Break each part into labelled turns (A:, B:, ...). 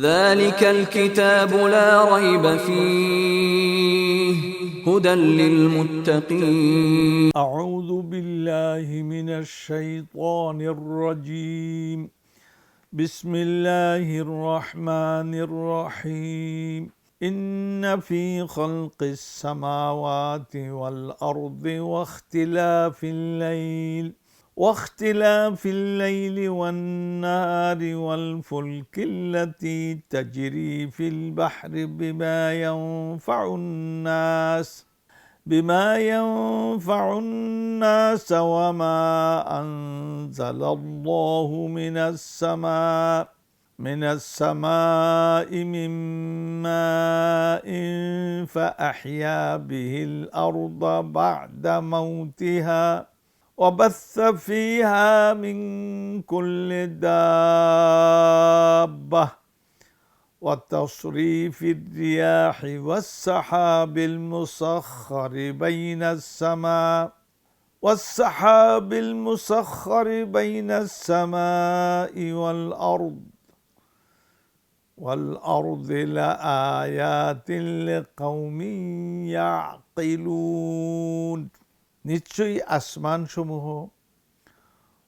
A: ذلك الكتاب لا ريب فيه هدى للمتقين.
B: أعوذ بالله من الشيطان الرجيم. بسم الله الرحمن الرحيم. إن في خلق السماوات والأرض واختلاف الليل. واختلاف الليل والنهار والفلك التي تجري في البحر بما ينفع الناس بما ينفع الناس وما أنزل الله من السماء من السماء من ماء فأحيا به الأرض بعد موتها. وبث فيها من كل دابة وتصريف الرياح والسحاب المسخر بين السماء والسحاب المسخر بين السماء والأرض والأرض لآيات لقوم يعقلون নিশ্চয়ই আসমানসমূহ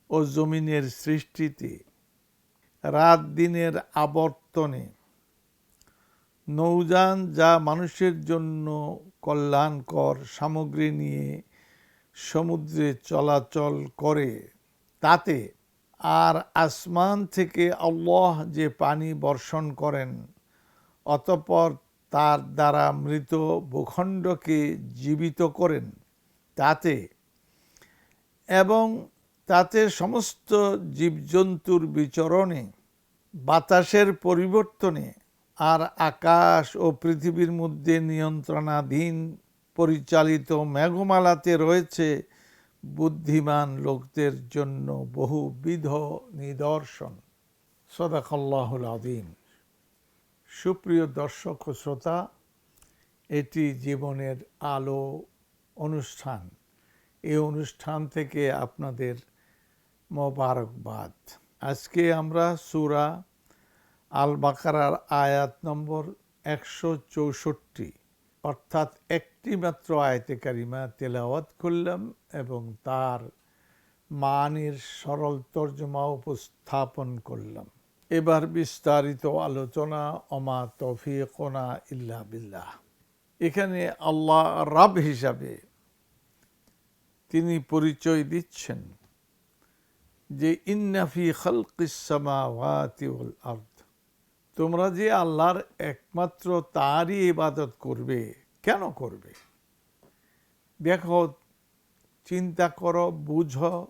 B: ও জমিনের সৃষ্টিতে রাত দিনের আবর্তনে নৌযান যা মানুষের জন্য কল্যাণকর সামগ্রী নিয়ে সমুদ্রে চলাচল করে, তাতে আর আসমান থেকে আল্লাহ যে পানি বর্ষণ করেন, অতঃপর তার দ্বারা মৃত ভূখণ্ডকে জীবিত করেন। তাতে এবং তাতে সমস্ত জীবজন্তুর বিচরণে, বাতাসের পরিবর্তনে আর আকাশ ও পৃথিবীর মধ্যে নিয়ন্ত্রণাধীন পরিচালিত মেঘমালাতে রয়েছে বুদ্ধিমান লোকদের জন্য বহুবিধ নিদর্শন। সদাকল্লাহুল আদিম সুপ্রিয় দর্শক ও শ্রোতা, এটি জীবনের আলো অনুষ্ঠান। এই অনুষ্ঠান থেকে আপনাদের মোবারকবাদ। আজকে আমরা সুরা আল বাকারার আয়াত নম্বর একশো চৌষট্টি, অর্থাৎ একটি মাত্র আয়তে কারিমা তেলাওয়াত করলাম এবং তার মানের সরল তর্জমা উপস্থাপন করলাম। এবার বিস্তারিত আলোচনা অমা তফিকোনা ইল্লা বিল্লাহ। এখানে আল্লাহ রাব হিসাবে তিনি পরিচয় দিচ্ছেন যে ইন্নাফি খালকিসামাওয়াতি ওয়াল আরদ। তোমরা যে আল্লাহর একমাত্র তারই ইবাদত করবে, কেন করবে? দেখো, চিন্তা করো, বুঝো,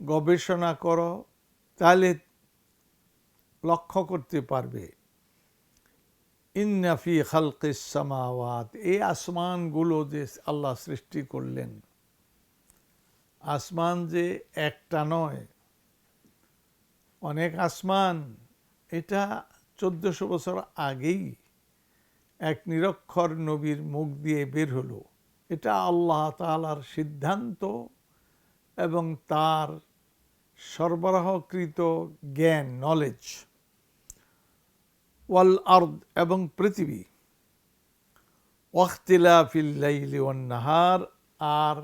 B: গবেষণা করো, তাহলে লক্ষ্য করতে পারবে। ইন্নাফি খালকিসামাওয়াত এই আসমানগুলো যে আল্লাহ সৃষ্টি করলেন আসমান যে একটা নয়, অনেক আসমান, এটা চোদ্দশো বছর আগেই এক নিরক্ষর নবীর মুখ দিয়ে বের হলো। এটা আল্লাহ তালার সিদ্ধান্ত এবং তার সরবরাহকৃত জ্ঞান নলেজ ওয়াল আর্দ এবং পৃথিবী। ওয়াক্তিলা ফিল্লাইলি নাহার, আর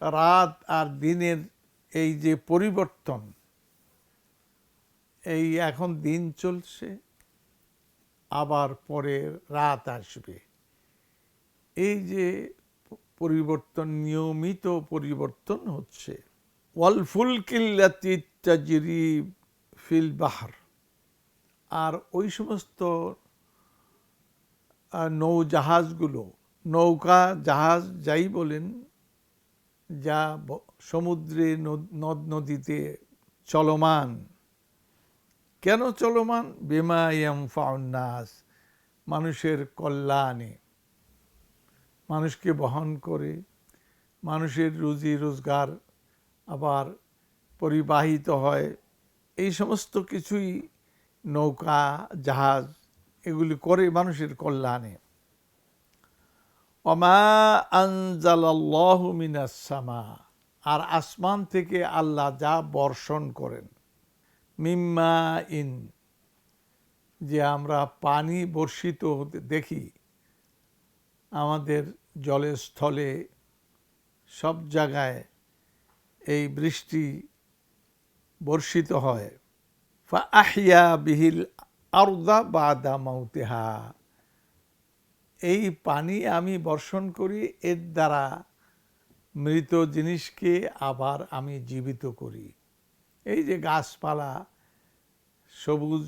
B: রাত আর দিনের এই যে পরিবর্তন, এই এখন দিন চলছে, আবার পরে রাত আসবে। এই যে পরিবর্তন, নিয়মিত পরিবর্তন হচ্ছে। ওয়াল ফুলকিল্লাতি তাজরি ফিল বাহার। আর ওই সমস্ত নৌজাহাজগুলো নৌকা জাহাজ যাই বলেন যা সমুদ্রে নদ নদীতে চলমান। কেন চলমান? বেমায়াম ফাউন্নাস মানুষের কল্যাণে। মানুষকে বহন করে, মানুষের রুজি রোজগার আবার পরিবাহিত হয়। এই সমস্ত কিছুই নৌকা, জাহাজ, এগুলি করে মানুষের কল্যাণে। অমা আনজালাল্লাহ মিনাসামা আর আসমান থেকে আল্লাহ যা বর্ষণ করেন, মিম্মা ইন যে আমরা পানি বর্ষিত হতে দেখি, আমাদের জলে স্থলে সব জায়গায় এই বৃষ্টি বর্ষিত হয়, ফা আহিয়া বিহিল আরদা বাদা মাউতেহা এই পানি আমি বর্ষণ করি, এর দ্বারা মৃত জিনিসকে আবার আমি জীবিত করি। এই যে গাছপালা, সবুজ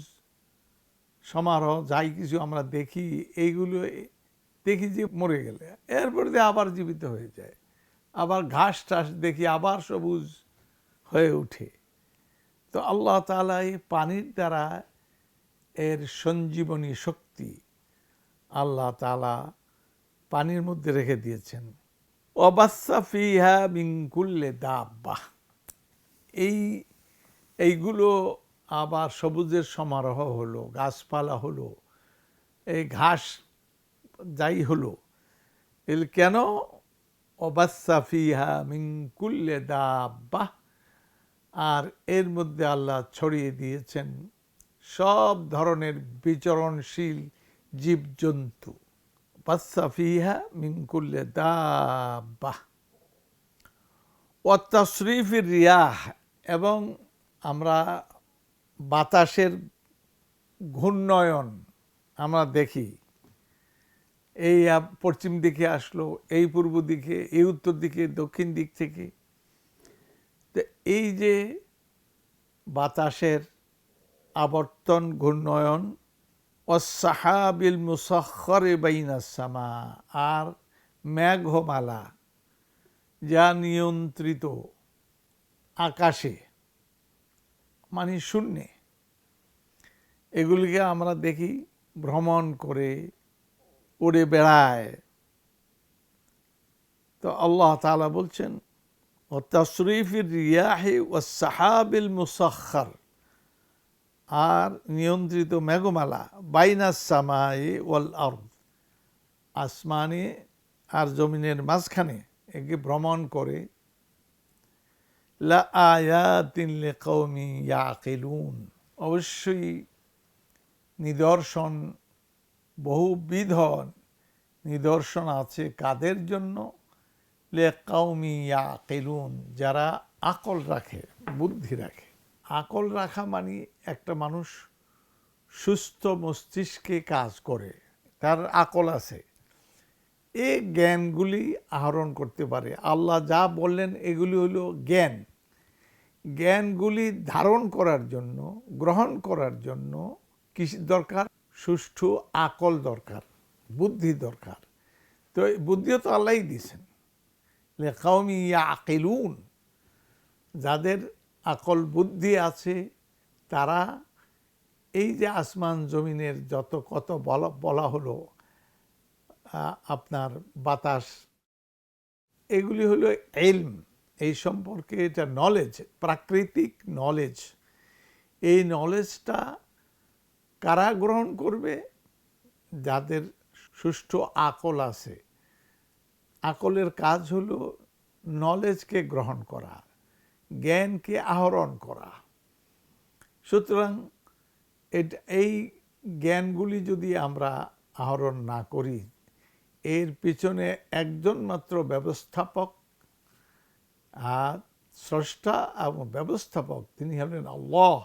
B: সমারোহ, যাই কিছু আমরা দেখি, এইগুলো দেখি যে মরে গেলে, এরপরে দিয়ে আবার জীবিত হয়ে যায়। আবার ঘাস টাস দেখি আবার সবুজ হয়ে ওঠে। তো আল্লাহ তাআলা এই পানির দ্বারা এর সঞ্জীবনী শক্তি আল্লাহ তালা পানির মধ্যে রেখে দিয়েছেন। অবাসা ফিহা মিঙ্কুল্লে দাব্বা। এই এইগুলো আবার সবুজের সমারোহ হলো গাছপালা হলো এই ঘাস যাই হলো এর কেন? অবাসা ফিহা মিঙ্কুল্লে দাব্বা। আর এর মধ্যে আল্লাহ ছড়িয়ে দিয়েছেন সব ধরনের বিচরণশীল জীবজন্তু। বাসা ফিহা মিঙ্কুল্লে দাব্বা অত্যাশ্রীফির রিয়াহ এবং আমরা বাতাসের ঘূর্ণয়ন আমরা দেখি। এই পশ্চিম দিকে আসলো, এই পূর্ব দিকে, এই উত্তর দিকে, দক্ষিণ দিক থেকে। তো এই যে বাতাসের আবর্তন ঘূর্ণয়ন অসাহাবিল মুসখরে বাইনাসামা আর মেঘমালা যা নিয়ন্ত্রিত আকাশে মানে শূন্যে। এগুলিকে আমরা দেখি ভ্রমণ করে উড়ে বেড়ায়। তো আল্লাহ তাআলা বলছেন ও তশরিফির রিয়াহে ও সাহাবিল মুসাক্ষর আর নিয়ন্ত্রিত মেঘমালা, বাইনাস সামাই ওয়াল আর্দ, আসমানে আর জমিনের মাঝখানে একে ভ্রমণ করে। লা আয়াতিন লিকাউমি ইয়াকিলুন, অবশ্যই নিদর্শন, বহুবিধ নিদর্শন আছে কাদের জন্য? লেকাউমি ইয়াকিলুন, যারা আকল রাখে, বুদ্ধি রাখে। আকল রাখা মানে একটা মানুষ সুস্থ মস্তিষ্কে কাজ করে, তার আকল আছে। এই জ্ঞানগুলি আহরণ করতে পারে। আল্লাহ যা বললেন, এগুলি হলো জ্ঞান। জ্ঞানগুলি ধারণ করার জন্য, গ্রহণ করার জন্য কি দরকার? সুষ্ঠু আকল দরকার, বুদ্ধি দরকার। তো বুদ্ধিও তো আল্লাহই দিয়েছেন। লেখাউমি ইয়া আকিলুন যাদের আকল বুদ্ধি আছে, তারা এই যে আসমান জমিনের যত কত বলা বলা হলো আপনার বাতাস, এগুলি হলো এলম এই সম্পর্কে এটা নলেজ প্রাকৃতিক নলেজ এই নলেজটা কারা গ্রহণ করবে? যাদের সুষ্ঠু আকল আছে। আকলের কাজ হলো নলেজকে গ্রহণ করা। জ্ঞানকে আহরণ করা। সুতরাং এই জ্ঞানগুলি যদি আমরা আহরণ না করি, এর পিছনে একজন মাত্র ব্যবস্থাপক, আর স্রষ্টা এবং ব্যবস্থাপক তিনি হলেন আল্লাহ।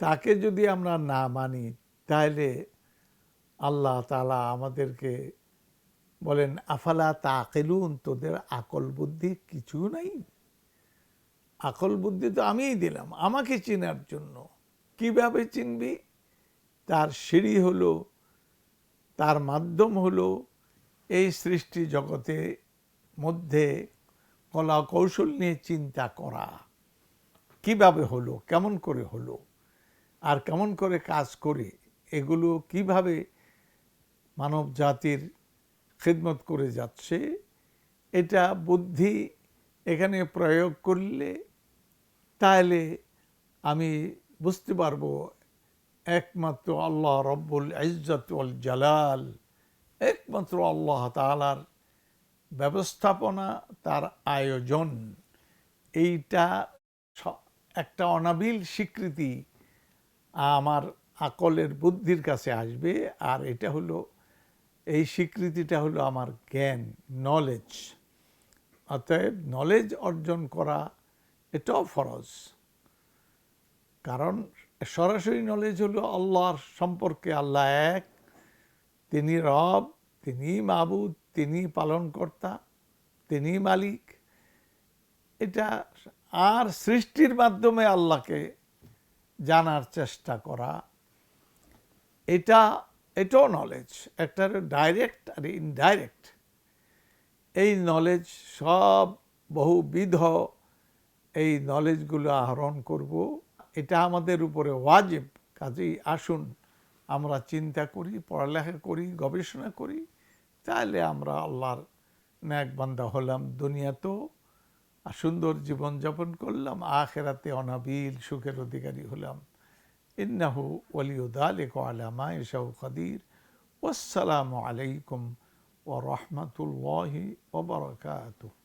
B: তাকে যদি আমরা না মানি, তাহলে আল্লাহ তালা আমাদেরকে বলেন, আফালা তাকেলুন? তোদের আকল বুদ্ধি কিছু নাই। আকল বুদ্ধি তো আমিই দিলাম, আমাকে চেনার জন্য। কীভাবে চিনবি? তার সিঁড়ি হলো, তার মাধ্যম হলো এই সৃষ্টি জগতে মধ্যে কলা কৌশল নিয়ে চিন্তা করা। কীভাবে হলো, কেমন করে হলো, আর কেমন করে কাজ করে, এগুলো কীভাবে মানব জাতির খিদমত করে যাচ্ছে, এটা বুদ্ধি এখানে প্রয়োগ করলে তাহলে আমি বুঝতে পারব একমাত্র আল্লাহ রব্বুল ইজ্জত ওয়াল জালাল, একমাত্র আল্লাহ তালার ব্যবস্থাপনা, তার আয়োজন। এইটা একটা অনাবিল স্বীকৃতি আমার আকলের বুদ্ধির কাছে আসবে, আর এটা হলো, এই স্বীকৃতিটা হলো আমার জ্ঞান নলেজ অতএব নলেজ অর্জন করা এটাও ফরজ। কারণ সরাসরি নলেজ হলো আল্লাহর সম্পর্কে আল্লাহ এক, তিনি রব, তিনি মাবুদ, তিনি পালনকর্তা, তিনি মালিক। এটা আর সৃষ্টির মাধ্যমে আল্লাহকে জানার চেষ্টা করা। এটা, এটাও নলেজ একটা ডাইরেক্ট আর ইনডাইরেক্ট এই নলেজ সব বহুবিধ এই নলেজগুলো আহরণ করব, এটা আমাদের উপরে ওয়াজিব। কাজেই আসুন, আমরা চিন্তা করি, পড়ালেখা করি, গবেষণা করি তাহলে আমরা আল্লাহর ন্যাক বান্দা হলাম দুনিয়াতেও। সুন্দর জীবনযাপন করলাম, আখেরাতে অনাবিল সুখের অধিকারী হলাম। ইন্নাহু ওলিউদ্দালিক আলামা ইসাউ কাদির ওয়াসসালামু আলাইকুম ও রহমতুল্লাহি ওবরকাতুহ